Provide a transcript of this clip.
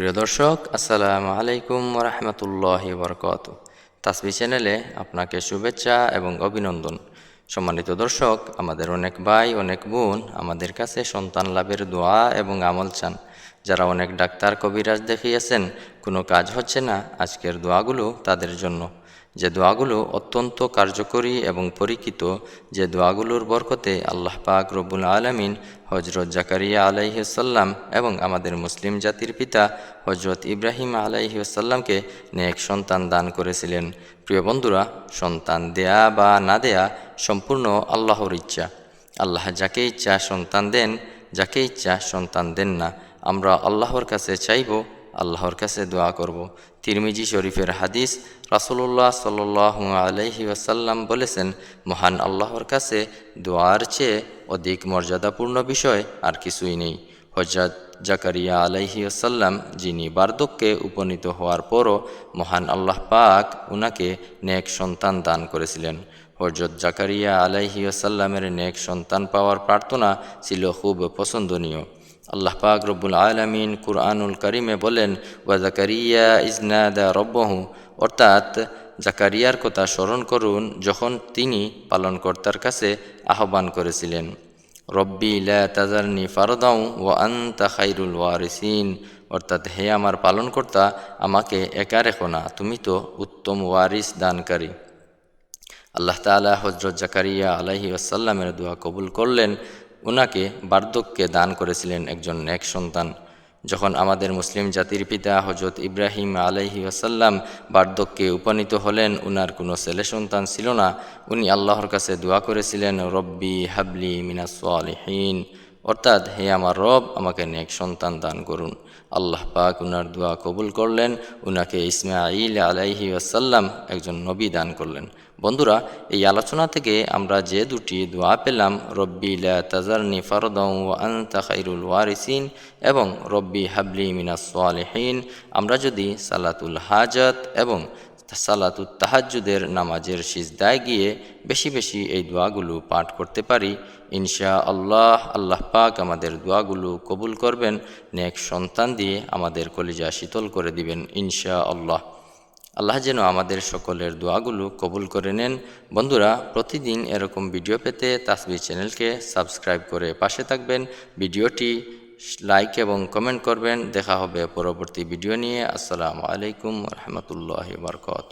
প্রিয় দর্শক, আসসালামু আলাইকুম রহমতুল্লাহ বরকত তাসবি চ্যানেলে আপনাকে শুভেচ্ছা এবং অভিনন্দন। সম্মানিত দর্শক, আমাদের অনেক ভাই, অনেক বোন আমাদের কাছে সন্তান লাভের দোয়া এবং আমল চান। যারা অনেক ডাক্তার কবিরাজ দেখিয়েছেন, কোনো কাজ হচ্ছে না আজকের দোয়াগুলো তাদের জন্য। যে দোয়াগুলো অত্যন্ত কার্যকরী এবং পরীক্ষিত, যে দোয়াগুলোর বরকতে আল্লাহ পাক রব্বুল আলমিন হজরত জাকারিয়া আলাইসাল্লাম এবং আমাদের মুসলিম জাতির পিতা হজরত ইব্রাহিম আলাইসাল্লামকে নেক সন্তান দান করেছিলেন। প্রিয় বন্ধুরা, সন্তান দেয়া বা না দেয়া সম্পূর্ণ আল্লাহর ইচ্ছা। আল্লাহ যাকে ইচ্ছা সন্তান দেন, যাকে ইচ্ছা সন্তান দেন না। আমরা আল্লাহর কাছে চাইব আল্লাহর কাছে দোয়া করব। তিরমিজি শরীফের হাদিস রাসুল্লাহ সাল আলহি ওয়াসাল্লাম বলেছেন, মহান আল্লাহর কাছে দোয়ার চেয়ে অধিক মর্যাদাপূর্ণ বিষয় আর কিছুই নেই। হজরত জাকারিয়া আলাইহি আসাল্লাম যিনি বার্ধক্যে উপনীত হওয়ার পরও মহান আল্লাহ পাক উনাকে নেক সন্তান দান করেছিলেন। হজরত জাকারিয়া আলাইহি আসাল্লামের নেক সন্তান পাওয়ার প্রার্থনা ছিল খুব পছন্দনীয়। আল্লাহ পাক রব্বুল আলমিন কুরআনুল করিমে বলেন, ওয়া জাকারিয়া ইজনাদা রব্বহু অর্থাৎ জাকারিয়ার কথা স্মরণ করুন যখন তিনি পালনকর্তার কাছে আহ্বান করেছিলেন। রব্বি লা তাজারনি ফারদাউ ও আন্তা খাইরুল ওয়ারিসিন অর্থাৎ হে আমার পালনকর্তা, আমাকে একা রেখো না, তুমি তো উত্তম ওয়ারিস দানকারী। আল্লাহ তালা হজরত জাকারিয়া আলাহি আসাল্লামের দোয়া কবুল করলেন। উনাকে বার্ধক্যে দান করেছিলেন একজন নেক সন্তান। যখন আমাদের মুসলিম জাতির পিতা হজরত ইব্রাহিম আলহি আসাল্লাম বার্ধক্যে উপনীত হলেন, উনার কোনো ছেলে সন্তান ছিল না। উনি আল্লাহর কাছে দোয়া করেছিলেন, রব্বি হাবলি মিনাসলিহীন অর্থাৎ হে আমার রব, আমাকে নেক সন্তান দান করুন। আল্লাহ পাক উনার দোয়া কবুল করলেন, উনাকে ইসমাইল আলাইহি আসাল্লাম একজন নবী দান করলেন। বন্ধুরা, এই আলোচনা থেকে আমরা যে দুটি দোয়া পেলাম, রব্বি লা তাজারনি ফারদং ও আন্তা খাইরুল ওয়ারিসিন এবং রব্বি হাবলি মিনাস আমরা যদি সালাতুল হাজাত এবং সালাতুল তাহাজুদের নামাজের সিজদায় গিয়ে বেশি বেশি এই দোয়াগুলো পাঠ করতে পারি। ইনশা আল্লাহ আল্লাহ পাক আমাদের দোয়াগুলো কবুল করবেন, নেক সন্তান দিয়ে আমাদের কলিজা শীতল করে দিবেন ইনশা আল্লাহ আল্লাহ যেন আমাদের সকলের দোয়াগুলো কবুল করে নেন। বন্ধুরা, প্রতিদিন এরকম ভিডিও পেতে তাসবি চ্যানেলকে সাবস্ক্রাইব করে পাশে থাকবেন। ভিডিওটি লাইক এবং কমেন্ট করবেন। দেখা হবে পরবর্তী ভিডিও নিয়ে। আসসালামু আলাইকুম রহমতুল্লাহ বরকত